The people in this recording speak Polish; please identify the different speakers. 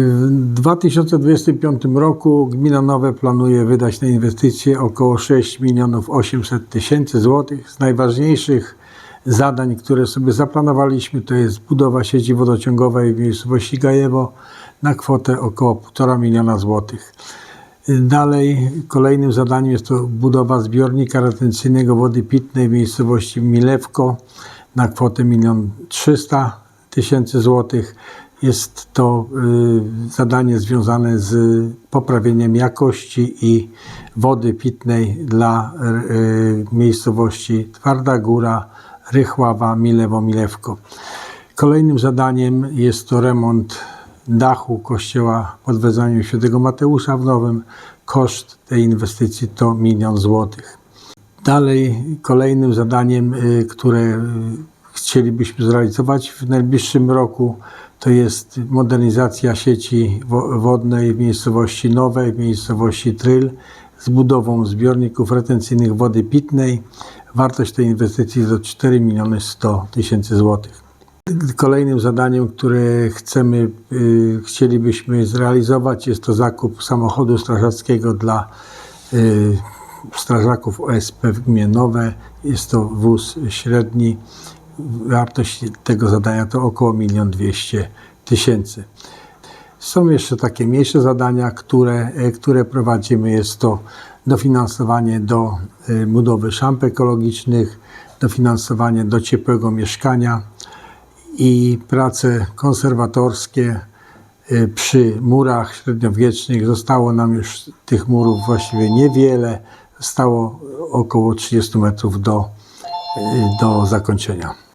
Speaker 1: W 2025 roku Gmina Nowe planuje wydać na inwestycje około 6 milionów 800 tysięcy złotych. Z najważniejszych zadań, które sobie zaplanowaliśmy, to jest budowa sieci wodociągowej w miejscowości Gajewo na kwotę około 1,5 miliona złotych. Dalej kolejnym zadaniem jest to budowa zbiornika retencyjnego wody pitnej w miejscowości Milewko na kwotę 1 300 tysięcy złotych. Jest to y, zadanie związane z poprawieniem jakości i wody pitnej dla y, miejscowości Twarda Góra, Rychława, Milewo, Milewko. Kolejnym zadaniem jest to remont dachu kościoła pod wezwaniem świętego Mateusza w Nowym. Koszt tej inwestycji to milion złotych. Dalej kolejnym zadaniem, y, które chcielibyśmy zrealizować w najbliższym roku, to jest modernizacja sieci wo- wodnej w miejscowości Nowej, w miejscowości Tryl z budową zbiorników retencyjnych wody pitnej. Wartość tej inwestycji to 4 miliony 100 tysięcy złotych. Kolejnym zadaniem, które chcemy, y, chcielibyśmy zrealizować, jest to zakup samochodu strażackiego dla y, strażaków OSP w gminie Nowe. Jest to wóz średni. Wartość tego zadania to około 1 200 tysięcy. Są jeszcze takie mniejsze zadania, które, e, które prowadzimy. Jest to dofinansowanie do e, budowy szamp ekologicznych, dofinansowanie do ciepłego mieszkania i prace konserwatorskie y, przy murach średniowiecznych. Zostało nam już tych murów właściwie niewiele. Zostało około 30 metrów do, do zakończenia.